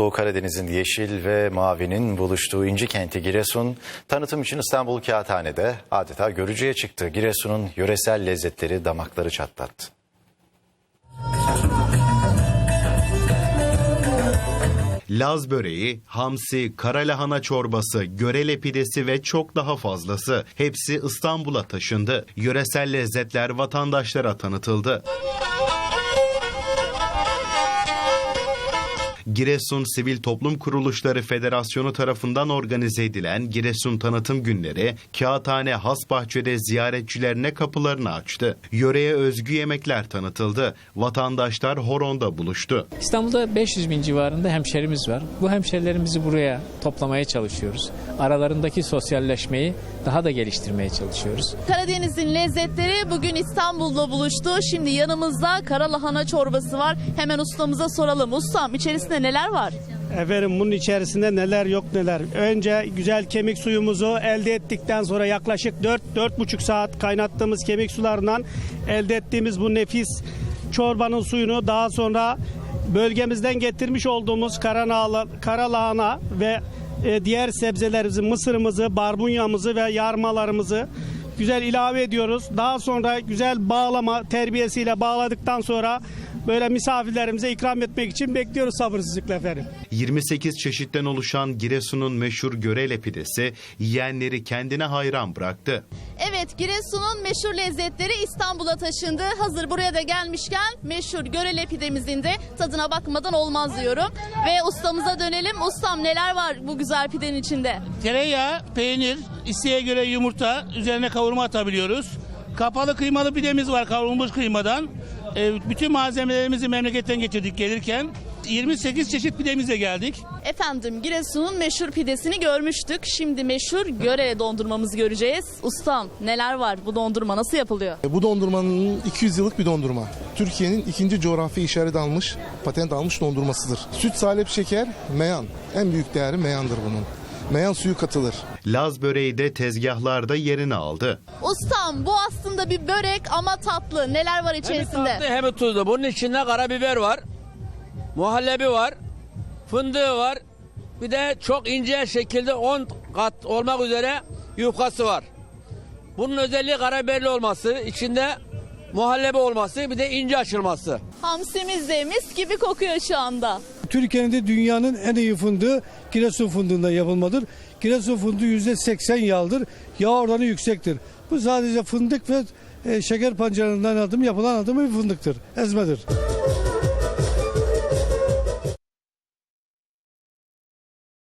Doğu Karadeniz'in yeşil ve mavinin buluştuğu İnci kenti Giresun, tanıtım için İstanbul Kağıthane'de adeta görücüye çıktı. Giresun'un yöresel lezzetleri damakları çatlattı. Laz böreği, hamsi, kara lahana çorbası, görele pidesi ve çok daha fazlası hepsi İstanbul'a taşındı. Yöresel lezzetler vatandaşlara tanıtıldı. Giresun Sivil Toplum Kuruluşları Federasyonu tarafından organize edilen Giresun Tanıtım Günleri, Kağıthane Hasbahçe'de ziyaretçilerine kapılarını açtı. Yöreye özgü yemekler tanıtıldı. Vatandaşlar horonda buluştu. İstanbul'da 500 bin civarında hemşerimiz var. Bu hemşerilerimizi buraya toplamaya çalışıyoruz. Aralarındaki sosyalleşmeyi daha da geliştirmeye çalışıyoruz. Karadeniz'in lezzetleri bugün İstanbul'da buluştu. Şimdi yanımızda kara lahana çorbası var. Hemen ustamıza soralım. Ustam içerisinde neler var? Efendim bunun içerisinde neler yok neler. Önce güzel kemik suyumuzu elde ettikten sonra yaklaşık 4-4,5 saat kaynattığımız kemik sularından elde ettiğimiz bu nefis çorbanın suyunu daha sonra bölgemizden getirmiş olduğumuz kara, nağla- kara lahana ve e, diğer sebzelerimizi, mısırımızı, barbunyamızı ve yarmalarımızı güzel ilave ediyoruz. Daha sonra güzel bağlama terbiyesiyle bağladıktan sonra böyle misafirlerimize ikram etmek için bekliyoruz sabırsızlıkla efendim. 28 çeşitten oluşan Giresun'un meşhur görele pidesi yiyenleri kendine hayran bıraktı. Evet Giresun'un meşhur lezzetleri İstanbul'a taşındı. Hazır buraya da gelmişken meşhur görele pidemizin de tadına bakmadan olmaz diyorum. Ve ustamıza dönelim. Ustam neler var bu güzel pidenin içinde? Tereyağı, peynir, isteğe göre yumurta, üzerine kavurma atabiliyoruz. Kapalı kıymalı pidemiz var kavrulmuş kıymadan. Ee, bütün malzemelerimizi memleketten getirdik gelirken. 28 çeşit pidemizle geldik. Efendim Giresun'un meşhur pidesini görmüştük. Şimdi meşhur görele dondurmamızı göreceğiz. Ustam neler var? Bu dondurma nasıl yapılıyor? E, Bu dondurmanın 200 yıllık bir dondurma. Türkiye'nin ikinci coğrafi işaret almış, patent almış dondurmasıdır. Süt, salep, şeker, meyan. En büyük değeri meyandır bunun. Meyan suyu katılır. Laz böreği de tezgahlarda yerini aldı. Ustam bu aslında bir börek ama tatlı. Neler var içerisinde? Hem tatlı hem tuzlu. Bunun içinde karabiber var. Muhallebi var. Fındığı var. Bir de çok ince şekilde 10 kat olmak üzere yufkası var. Bunun özelliği karabiberli olması, içinde muhallebi olması, bir de ince açılması. Hamsimiz de mis gibi kokuyor şu anda. Türkiye'nin de dünyanın en iyi fındığı Giresun fındığından yapılmadır. Giresun fındığı %80 yağlıdır. Yağ oranı yüksektir. Bu sadece fındık ve e, şeker pancarından adım yapılan adım bir fındıktır. Ezmedir.